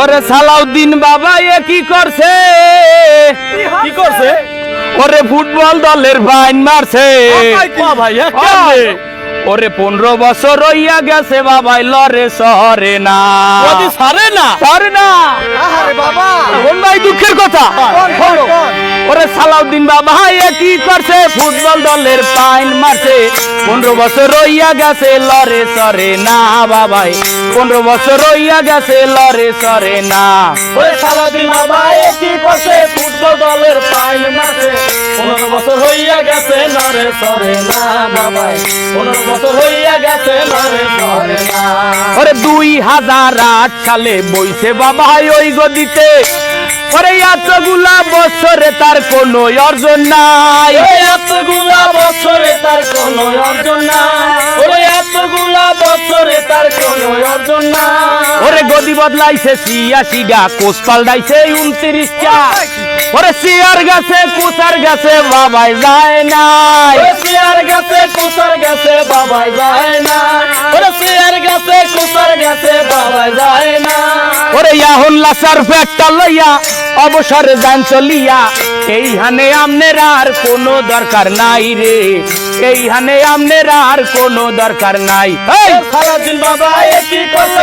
ওরে সালাউদ্দিন বাবা এ কি করছে? কি করছে? ওরে ফুটবল দলের বাইন মারছে। ভাই হ্যাঁ, ওরে, পনেরো বছর রইয়া গেছে বাবাই লরে সরে না। সরে না। সরে না। বাবা। ভাই দুঃখের কথা। ওরে সালাউদ্দিন বাবা এ কি করছে? ফুটবল দলের পাইন মারছে। পনেরো বছর রইয়া গেছে লরে সরে না বাবাই। পনেরো বছর রইয়া গেছে লরে সরে না। ওই সালাদিন বাবা কি করছে? ফুটবল দলের হইয়া গেছে নরে সরে না বাবাই পনেরো বছর হইয়া গেছে নরে সরে না। ওরে দুই হাজার আট সালে বইছে বাবা ওই গদিতে। ওরে এতগুলা বছরে তার কোনো অর্জন নাই। এতগুলা বছরে তার কোনো অর্জন না ওরে এতগুলা বছরে তার কোনো অর্জন না। ওরে গদি বদলাইছে ছিয়াশি গা কোষ পাল্টাইছে উনত্রিশটা। ওরে সিয়ার গাছে কোচার গাছে বাবাই যায় নাই। সিয়ার গাছে গেছে কুসার গেছে বাবাই যায় না ওরে সিয়ার গেছে কুসার গেছে বাবাই যায় না ওরে ইয়াহন লাসার পেটটা লইয়া অবসরে যান চলিয়া। এই হানে আমনের আর কোনো দরকার নাই রে। এই হানে আমনের আর কোনো দরকার নাই। বাবা একই ফুটবল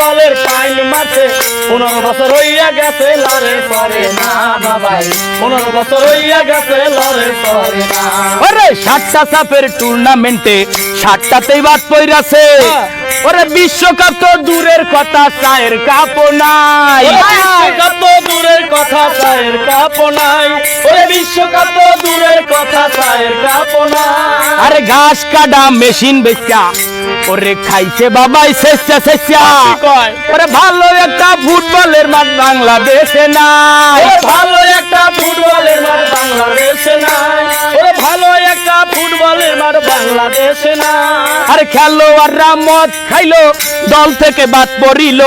দলের পাইল মারছে পনেরো বছর হইয়া গেছে লড়ে সরে না বাবাই। পনেরো বছর হইয়া গেছে লড়ে সরে না। ওরে সাতটা সাপের টুর্নামেন্টে সাতটাতেই বাদ পইরাছে। ওরে বিশ্বকাপ তো দূরের কথা চায়ের কাপ নাই। বিশ্বকাপ তো দূরের কথা চায়ের কাপ নাই। ওরে বিশ্বকাপ তো দূরের কথা চায়ের কাপ নাই। আরে ঘাস কাটা মেশিন বেচা ওরে খাইছে বাবাই শেষা শেষা ওরে ভালো একটা ফুটবলের মাঠ বাংলাদেশে না ভালো একটা ফুটবলের মাঠ বাংলাদেশে না ওরে ভালো একটা ফুটবলের মাঠ বাংলাদেশে নাই আরে খেলোয়াড়রা মদ খাইলো দল থেকে বাদ পড়িল।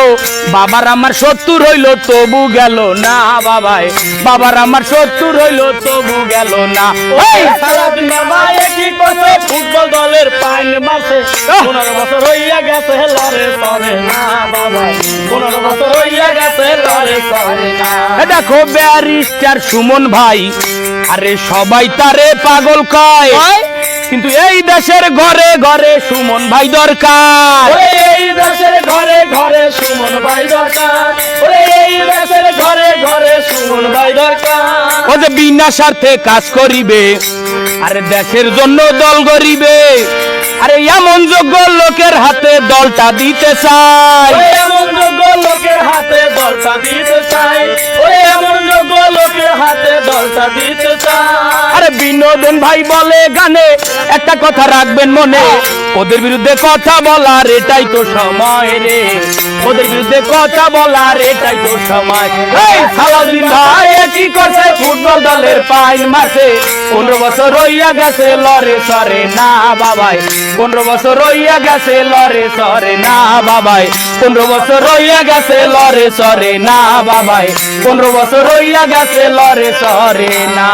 বাবার আমার সত্তর হইল তবু গেল না বাবাই। বাবার আমার সত্তর হইল তবু গেল না। ওই করছে ফুটবল দলের পাইন পনেরো বছর হইয়া গেছে লড়ে না বাবা। পনেরো বছর হইয়া গেছে লড়ে সরে না। দেখো ব্যারিস্টার সুমন ভাই আরে সবাই তারে পাগল কয়। কিন্তু এই দেশের ঘরে ঘরে সুমন ভাই দরকার। এই দেশের ঘরে ঘরে সুমন ভাই দরকার। এই দেশের ঘরে ঘরে সুমন ভাই দরকার। ও যে বিনা স্বার্থে কাজ করিবে আরে দেশের জন্য দল গরিবে আরে এমন যোগ্য লোকের হাতে দলটা দিতে চায় ওরে এমন যোগ্য লোকের হাতে দলটা দিতে চাই। এমন বিনোদন ভাই বলে গানে, একটা কথা রাখবেন মনে। ওদের বিরুদ্ধে কথা বলার এটাই তো সময় রে। ওদের বিরুদ্ধে কথা বলার এটাই তো সময়। ভাই করছে, ফুটবল দলের পাইন মারছে পনেরো বছর রইয়া গেছে লরে সরে না বাবাই। পনেরো বছর রইয়া গেছে লরে সরে না বাবাই। পনেরো বছর রইয়া গেছে লরে সরে না বাবাই। পনেরো বছর রইয়া গেছে লরে সরে না।